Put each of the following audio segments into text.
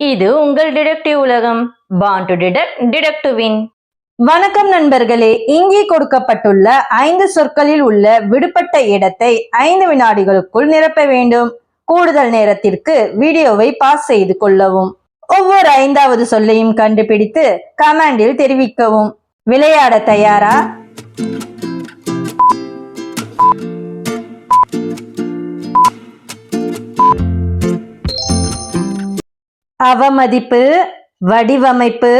இது உங்கள் டிடெக்டிவ் உலகம். பாண்ட் டு டிடெக்ட் டிடெக்டிவின் வணக்கம் நண்பர்களே. இங்கே கொடுக்கப்பட்டுள்ள ஐந்து சொற்களில் உள்ள விடுபட்ட இடத்தை ஐந்து வினாடிகளுக்குள் நிரப்ப வேண்டும். கூடுதல் நேரத்திற்கு வீடியோவை பாஸ் செய்து கொள்ளவும். ஒவ்வொரு ஐந்தாவது சொல்லையும் கண்டுபிடித்து கமெண்டில் தெரிவிக்கவும். விளையாட தயாரா? அவமதிப்பு வடிவமைப்பு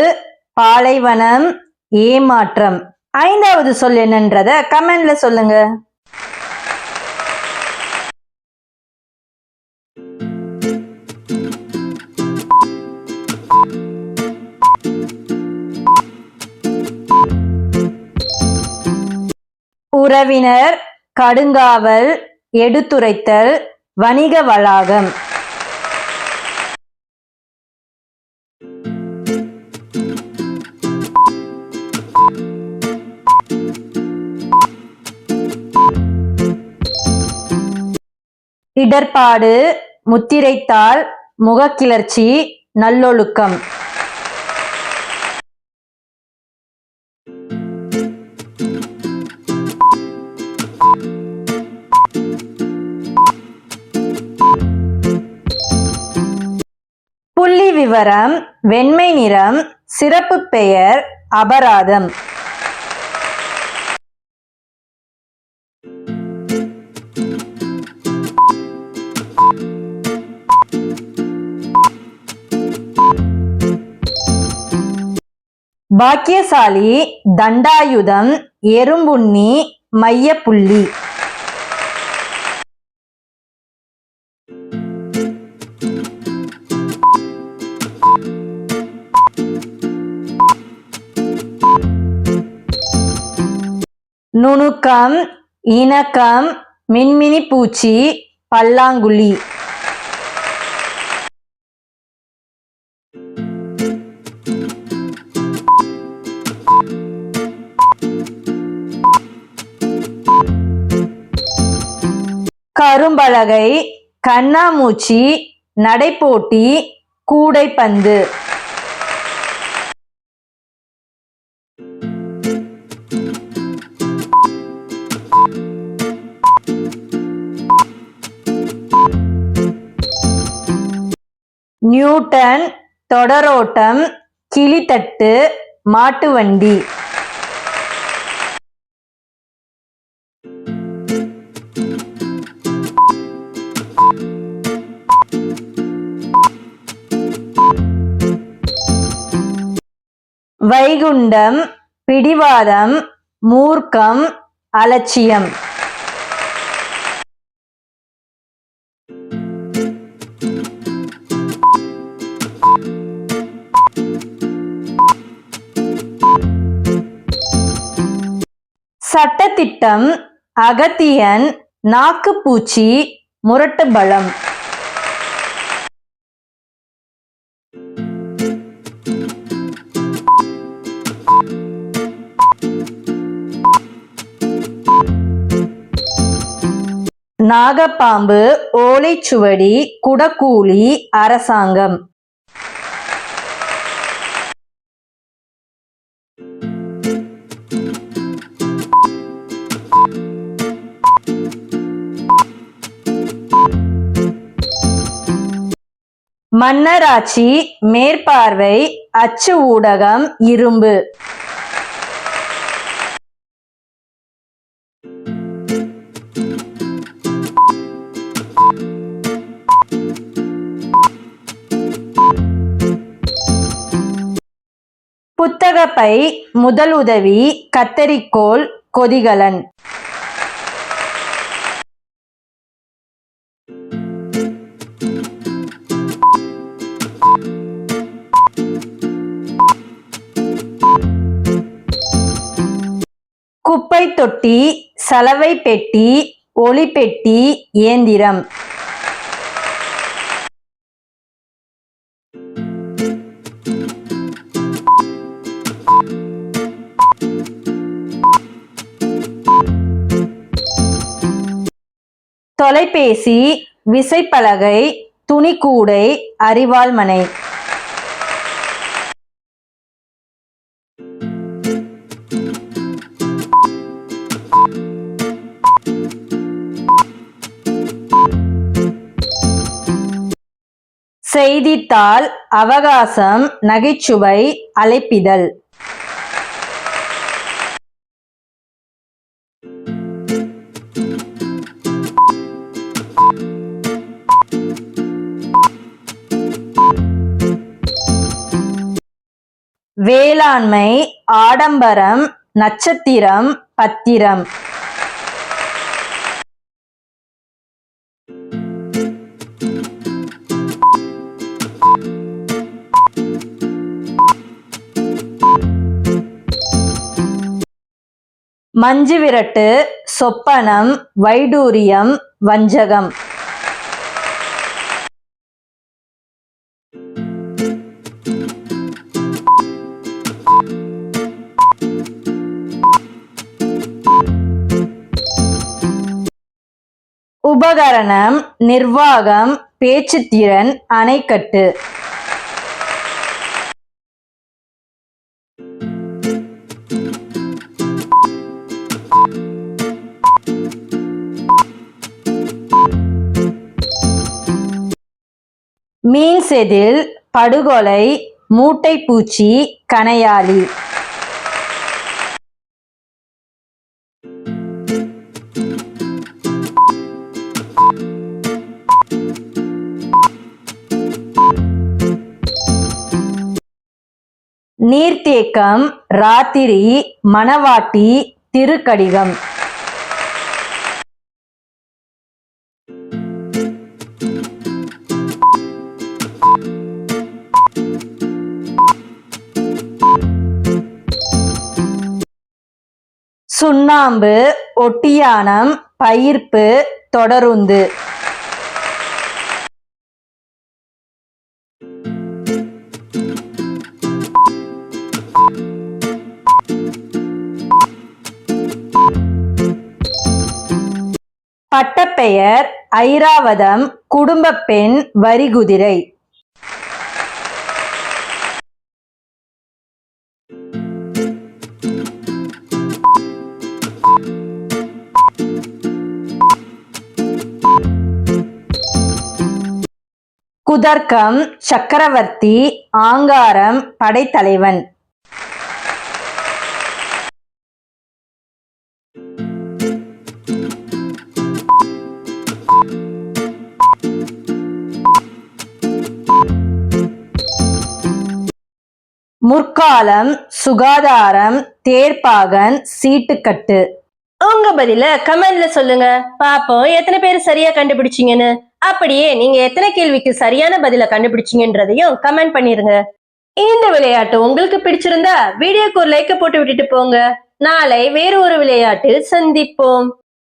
பாலைவனம் ஏமாற்றம். ஐந்தாவது சொல் என்னன்றத கமெண்ட்ல சொல்லுங்க. உறவினர் கடுங்காவல் எடுத்துரைத்தல் வணிக வளாகம். இடர்பாடு முத்திரைத்தாள் முகக்கிளர்ச்சி நல்லொழுக்கம். புள்ளி விவரம் வெண்மை நிறம் சிறப்பு பெயர் அபராதம். பாக்கியசாலி தண்டாயுதம் எறும்புண்ணி மையப்புள்ளி. நுணுக்கம் இணக்கம் மின்மினி பூச்சி பல்லாங்குழி. கரும்பலகை கண்ணாமூச்சி நடைப்போட்டி கூடைப்பந்து. நியூட்டன் தொடரோட்டம் கிளித்தட்டு மாட்டு வண்டி வைகுண்டம் பிடிவாதம் மூர்க்கம் அலட்சியம். சட்டத்திட்டம் அகத்தியன் நாக்குப்பூச்சி முரட்டு பலம் நாகப்பாம்பு ஓலைச்சுவடி குடக்கூலி அரசாங்கம். மன்னராட்சி மேற்பார்வை அச்சு ஊடகம் இரும்பு. புத்தகப்பை முதலுதவி கத்தரிக்கோல் கொதிகலன். குப்பை தொட்டி சலவை பெட்டி ஒளிப்பெட்டி இயந்திரம். தொலைபேசி விசைப்பலகை துணிக்கூடை அறிவாள்மனை செய்தித்தாள் அவகாசம் நகைச்சுவை அழைப்பிதழ். வேளாண்மை ஆடம்பரம் நட்சத்திரம் பத்திரம். மஞ்சு விரட்டு சொப்பனம் வைடூரியம் வஞ்சகம். உபகரணம் நிர்வாகம் பேச்சுத்திறன் அணைக்கட்டு. மீன் செதில் படுகொலை மூட்டைப்பூச்சி கணையாளி நீர்த்தேக்கம் ராத்திரி மணவாட்டி திருக்கடிகம். சுண்ணாம்பு ஒட்டியானம் பயிர்ப்பு தொடருந்து. பட்டப்பெயர் ஐராவதம் குடும்பப் பெண் வரிகுதிரை. குதர்க்கம் சக்கரவர்த்தி ஆங்காரம் படைத்தலைவன். முற்காலம் சுகாதாரம் தேர்ப்பாகன் சீட்டுக்கட்டு. உங்க பதில கமெண்ட்ல சொல்லுங்க. பாப்போம் எத்தனை பேர் சரியா கண்டுபிடிச்சீங்கன்னு. அப்படியே நீங்க எத்தனை கேள்விக்கு சரியான பதில கண்டுபிடிச்சீங்கன்றதையும் கமெண்ட் பண்ணிருங்க. இந்த விளையாட்டு உங்களுக்கு பிடிச்சிருந்தா வீடியோக்கு ஒரு லைக்க போட்டு விட்டுட்டு போங்க. நாளை வேறு ஒரு விளையாட்டில் சந்திப்போம்.